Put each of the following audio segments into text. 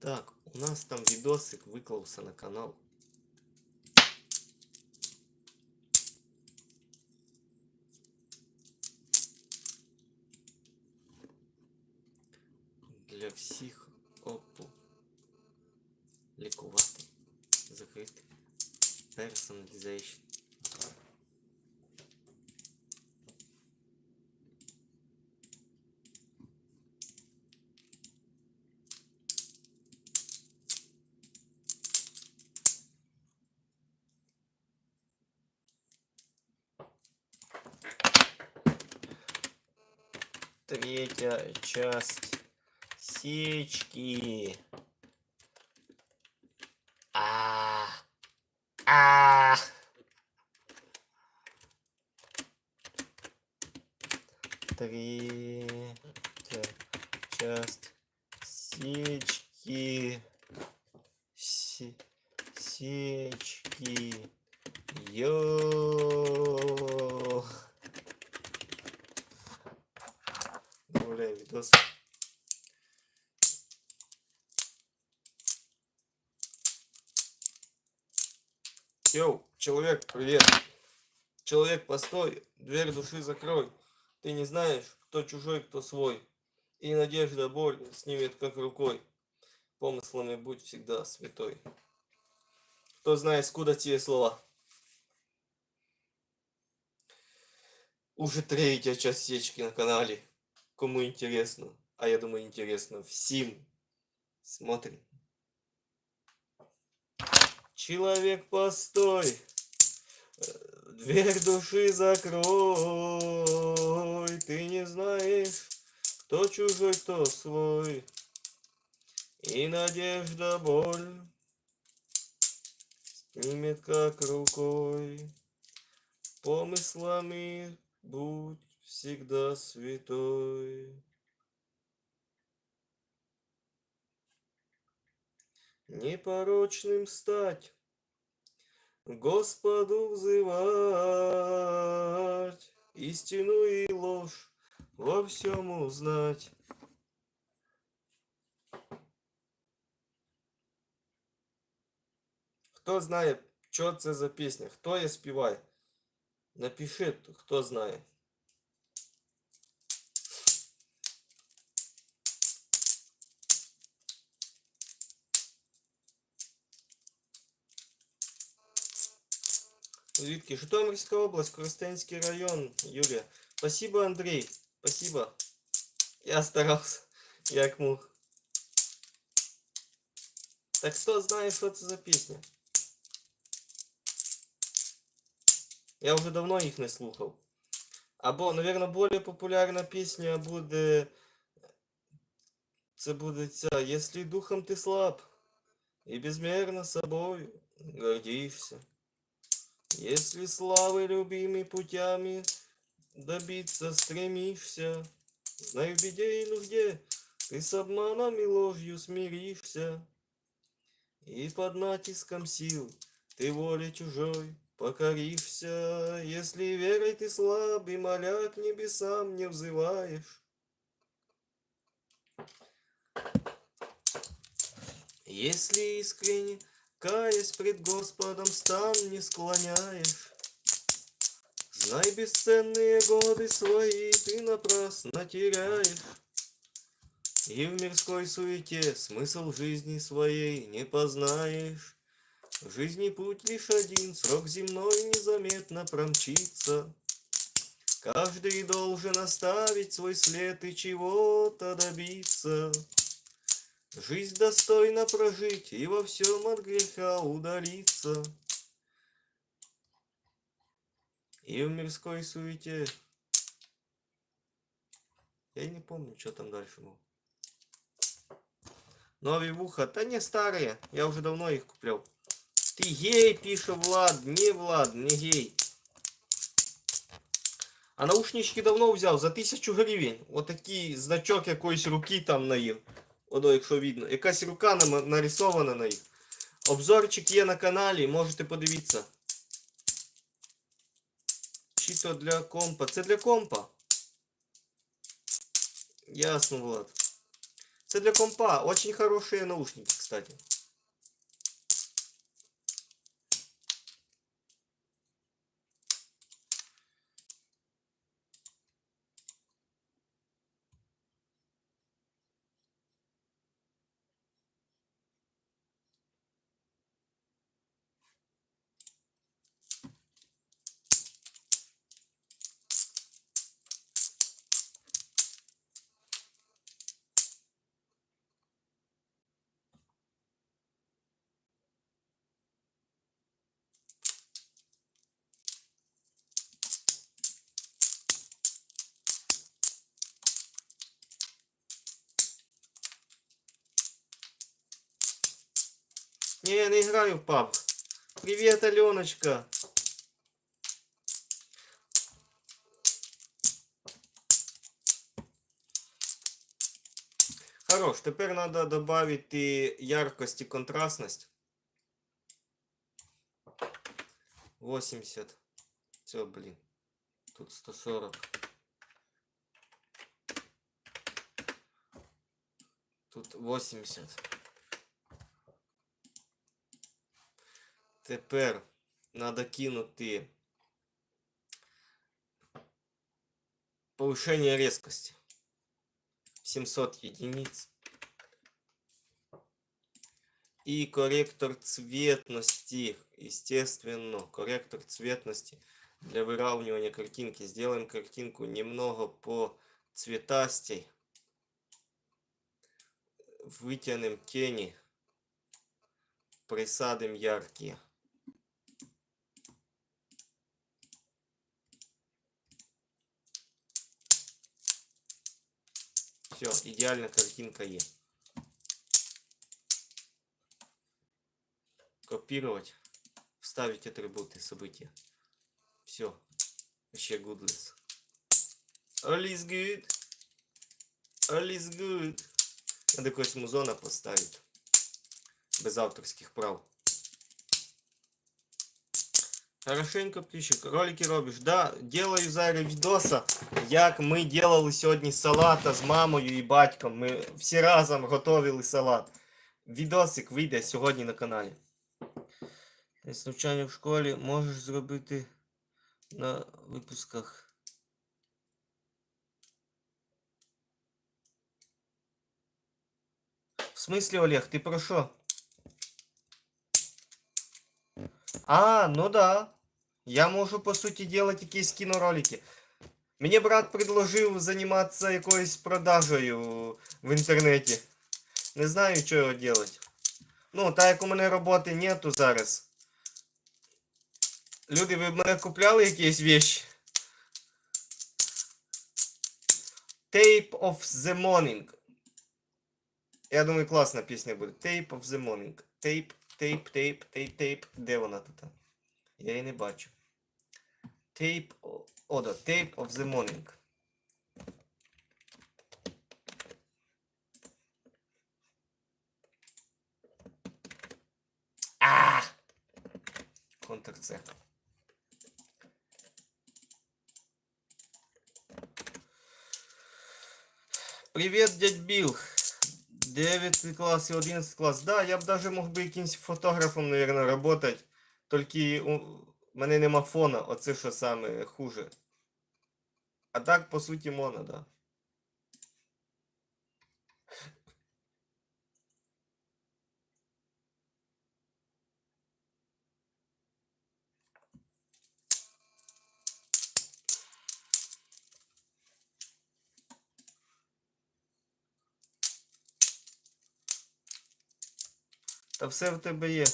Так, у нас там відосик виклався на канал. Для всіх опу лікувати закрити personalization. Третья часть сечки. А, а. Третья часть сечки. Се- Сечки. Йо. Видос. Йоу, человек, привет. Человек, постой, дверь души закрой. Ты не знаешь, кто чужой, кто свой. И надежда боль снимет как рукой. Помыслами будь всегда святой. Кто знает, скуда те слова. Уже третья часть сечки на канале. Кому интересно. А я думаю, интересно всем. Смотрим. Человек, постой. Дверь души закрой. Ты не знаешь, кто чужой, кто свой. И надежда боль снимет как рукой. Помыслами будь всегда святой. Непорочным стать, Господу взывать, истину и ложь во всем узнать. Хто знає, що це за пісня? Хто я співає? Напиши, хто знає. Звідки? Житомирська область, Коростенський район, Юлія. Спасибо, Андрій. Спасибо. Я старався, як мог. Так хто знає, що це за пісня? Я вже давно їх не слухав. Або, напевно, більш популярна пісня буде. Це буде ця. Если духом ти слаб і безмерно собою гордишься. Если славы любимый путями добиться стремишься, знай в беде и нужде ты с обманом и ложью смиришься. И под натиском сил ты воле чужой покорився, если верой ты слаб и моля к небесам не взываешь. Если искренне Каясь пред Господом стан не склоняешь. Знай, бесценные годы свои ты напрасно теряешь. И в мирской суете смысл жизни своей не познаешь. В жизни путь лишь один, срок земной незаметно промчится. Каждый должен оставить свой след и чего-то добиться. Жизнь достойно прожить и во всем от греха удалиться. И в мирской суете. Я не помню, что там дальше было. Новые вуха. Да не старые. Я уже давно их куплял. Ты гей, пишет Влад. Не Влад, не гей. А наушнички давно взяв за тисячу гривень. Отакий значок якоїсь руки там на Ото, якщо видно. Якась рука нарисована на їх. Обзорчик є на каналі, можете подивитися. Чи то для компа. Це для компа. Ясно, Влад. Це для компа. Очень хорошие наушники, кстати. Не, я не в паб. Привет, Аленочка. Хорош, тепер надо добавити яркость і контрастність. 80. Все, блин. Тут 140. Тут 80. Тепер надо кинути повышение резкости. 700 единиц. И корректор цветности, естественно, корректор цветности для выравнивания картинки. Сделаем картинку немного по цветастей. Вытянем тени. Присадим яркие. Все, идеальная картинка есть. Копировать. Вставить атрибуты события. Все. Вообще goodless. All is good. All is good. Надо якогось музона поставити. Без авторських прав. Хорошенько птичок. Ролики робиш. Да, делаю зараз відоса, як ми делали сьогодні салата з мамою і батьком. Ми всі разом готували салат. Відосик вийде сьогодні на каналі. Десь навчання в школі можеш зробити на випусках. В смысле, Олег, ты про що? А, ну да. Я можу, по суті, делать якісь кіноролики. Мені брат предложив займатися якоюсь продажею в інтернеті. Не знаю, що його делать. Ну, так як у мене роботи нету зараз. Люди, ви в мене купляли якісь вещи? Tape of the Morning. Я думаю, класна пісня буде. Tape of the Morning. Tape, tape, tape, tape, tape. Де вона тут? Я її не бачу. Tape. о- да, Tape of the Morning. А! Ctrl-C. Привет, дядь Билл. 9 класс и 11 класс. Да, я б даже мог би якимсь фотографом, наверное, работать. Тільки у мене нема фона, оце що саме хуже. А так, по суті, моно, да. Та все в тебе є.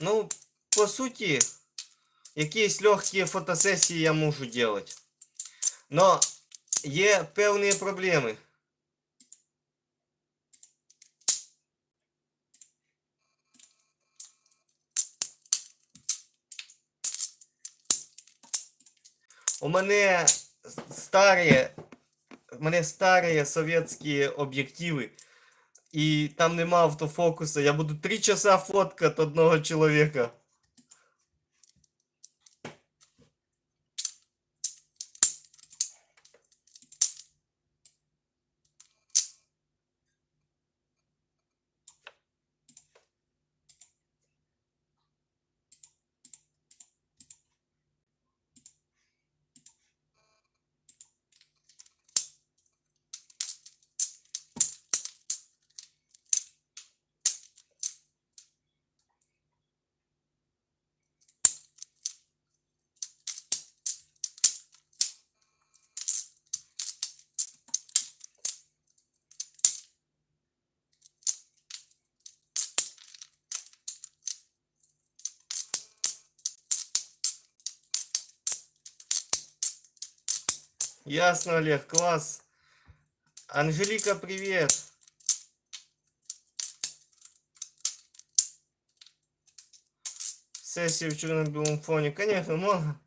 Ну, по суті, якісь легкі фотосесії я можу делать. Но є певні проблеми. У мене старі, у мене старі совєтські об'єктиви. І там нема автофокуса. Я буду три часа фоткати одного чоловіка. Ясно, Олег, класс. Анжелика, привет. Сессия в черно-белом фоне. Конечно, можно.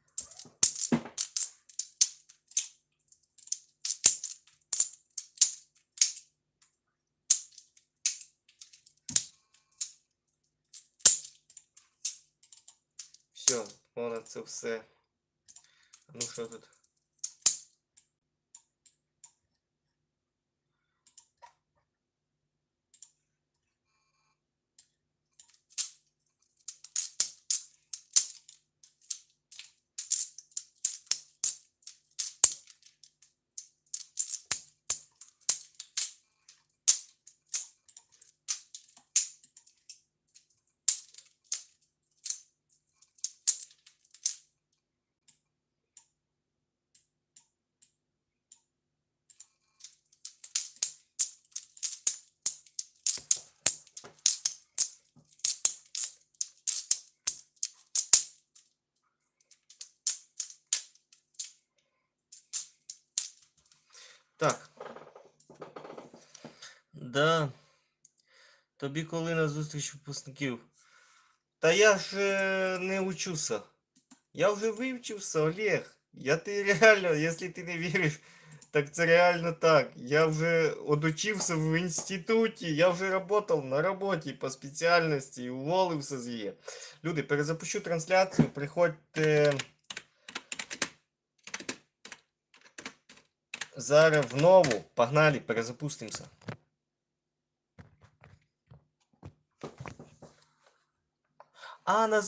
Все, понад це все. Ну що тут? Так. Да. Тобі коли на зустріч випускників? Та я ж не учуся. Я вже вивчився, Олег. Я ти реально, якщо ти не віриш, так це реально так. Я вже одучився в інституті, я вже працював на роботі по спеціальності і уволився з її. Люди, перезапущу трансляцію, приходьте. Зараз в нову. Погнали, перезапустимося. А, на